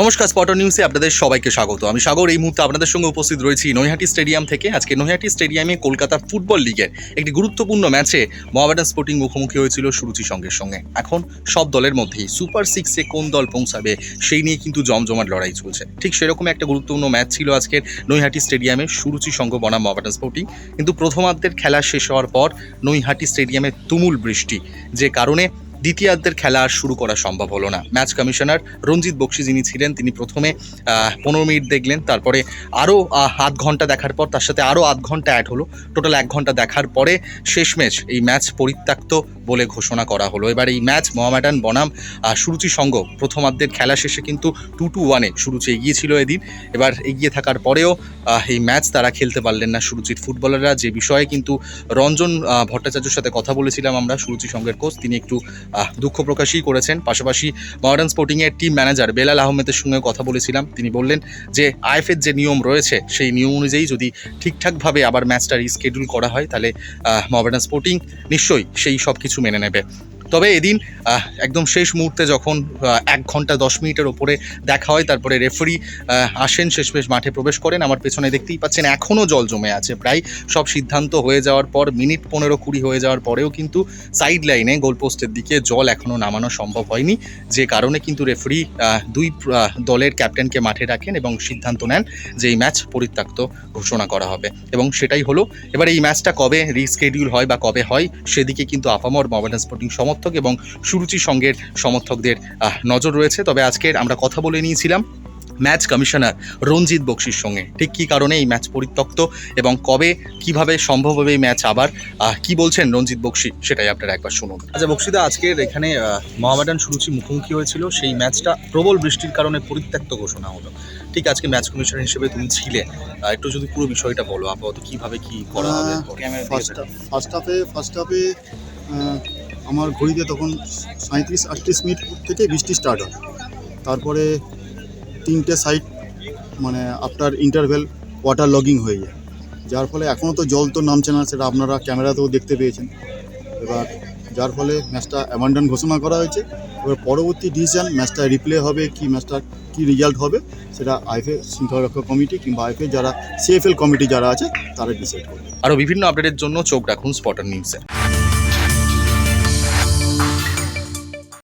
নমস্কার স্পটার নিউজে আপনাদের সবাইকে স্বাগত। আমি সাগর, এই মুহূর্তে আপনাদের সঙ্গে উপস্থিত রয়েছি নৈহাটি স্টেডিয়াম থেকে। আজকে নৈহাটি স্টেডিয়ামে কলকাতা ফুটবল লিগের একটি গুরুত্বপূর্ণ ম্যাচে মোহামেডান স্পোর্টিং মুখোমুখি হয়েছিল সুরুচি সঙ্গের সঙ্গে। এখন সব দলের মধ্যেই সুপার সিক্সে কোন দল পৌঁছাবে, সেই নিয়ে কিন্তু জমজমাট লড়াই চলছে। ঠিক সেরকম একটা গুরুত্বপূর্ণ ম্যাচ ছিল আজকের নৈহাটি স্টেডিয়ামে সুরুচি সংঘ বনাম মোহামেডান স্পোর্টিং। কিন্তু প্রথমার্ধের খেলা শেষ হওয়ার পর নৈহাটি স্টেডিয়ামে তুমুল বৃষ্টি, যে কারণে দ্বিতীয়ার্ধের খেলা আর শুরু করা সম্ভব হলো না। ম্যাচ কমিশনার রঞ্জিত বক্সি যিনি ছিলেন, তিনি প্রথমে পনেরো মিনিট দেখলেন, তারপরে আরও আধ ঘণ্টা দেখার পর, তার সাথে আরও আধ ঘণ্টা অ্যাড হলো। টোটাল এক ঘণ্টা দেখার পরে শেষ ম্যাচ এই ম্যাচ পরিত্যক্ত বলে ঘোষণা করা হলো। এবার এই ম্যাচ মোহামেডান, বনাম সুরুচি সংঘ প্রথমার্ধের খেলা শেষে কিন্তু টু টু ওয়ানে সুরুচি এগিয়ে ছিল এদিন। এবার এগিয়ে থাকার পরেও এই ম্যাচ তারা খেলতে পারলেন না সুরুচির ফুটবলাররা। যে বিষয়ে কিন্তু রঞ্জন ভট্টাচার্যর সাথে কথা বলেছিলাম আমরা সুরুচি সংঘের কোচ তিনি একটু দুঃখ প্রকাশই করেছেন। পাশাপাশি মডার্ন স্পোর্টিংয়ের টিম ম্যানেজার বেলাল আহমেদের সঙ্গে কথা বলেছিলাম। তিনি বললেন যে আইএফের যে নিয়ম রয়েছে, সেই নিয়ম অনুযায়ী যদি ঠিকঠাকভাবে আবার ম্যাচটা রিস্কেডিউল করা হয়, তাহলে মডার্ন স্পোর্টিং নিশ্চয়ই সেই সব কিছু মেনে নেবে। তবে এদিন একদম শেষ মুহূর্তে যখন এক ঘণ্টা দশ মিনিটের ওপরে দেখা হয় তারপরে রেফারি আসেন শেষমেশ মাঠে প্রবেশ করেন। আমার পেছনে দেখতেই পাচ্ছেন এখনও জল জমে আছে। প্রায় সব সিদ্ধান্ত হয়ে যাওয়ার পর মিনিট পনেরো কুড়ি হয়ে যাওয়ার পরেও কিন্তু সাইড লাইনে গোলপোস্টের দিকে জল এখনও নামানো সম্ভব হয়নি। যে কারণে কিন্তু রেফারি দুই দলের ক্যাপ্টেনকে মাঠে রাখেন এবং সিদ্ধান্ত নেন যে এই ম্যাচ পরিত্যক্ত ঘোষণা করা হবে। এবং সেটাই হলো এবার এই ম্যাচটা কবে রিস্কেডিউল হয় বা কবে হয় সেদিকে কিন্তু আপামর মোবাইল স্পোর্টিং সমর্থক এবং সুরুচি সঙ্গের সমর্থকদের আহ, নজর রয়েছে তবে আজকের আমরা কথা বলে নিয়েছিলাম ম্যাচ কমিশনার রঞ্জিত বক্সির সঙ্গে। ঠিক কী কারণে এই ম্যাচ পরিত্যক্ত এবং কবে কীভাবে সম্ভব হবে এই ম্যাচ আবার? কি বলছেন রঞ্জিত বক্সি? সেটাই আপনারা একবার শুনুন। আচ্ছা বক্সিদা আজকের এখানে মোহামেডান সুরুচি মুখোমুখি হয়েছিল সেই ম্যাচটা প্রবল বৃষ্টির কারণে পরিত্যক্ত ঘোষণা হলো। ঠিক আজকে ম্যাচ কমিশনার হিসেবে তুমি ছিলে। একটু যদি পুরো বিষয়টা বলো আপাতত কীভাবে কী করা হবে? ফার্স্ট হাফে ফার্স্ট হাফে আমার ঘড়িতে তখন সাঁত্রিশ আটত্রিশ মিনিট থেকে বৃষ্টি স্টার্ট হয়। তারপরে তিনটে সাইড মানে আফটার ইন্টারভেল ওয়াটার লগিং হয়ে যায়। যার ফলে এখনও তো জল তো নামছে না, সেটা আপনারা ক্যামেরাতেও দেখতে পেয়েছেন। এবার যার ফলে ম্যাচটা অ্যাবান্ডন ঘোষণা করা হয়েছে। এবার পরবর্তী ডিসিশন ম্যাচটা রিপ্লে হবে, কি ম্যাচটা কি রেজাল্ট হবে, সেটা আইফে শৃঙ্খলারক্ষক কমিটি কিংবা আইফে যারা সিএফএল কমিটি যারা আছে, তারা ডিসাইড করবে। আরও বিভিন্ন আপডেটের জন্য চোখ রাখুন স্পটার নিউজে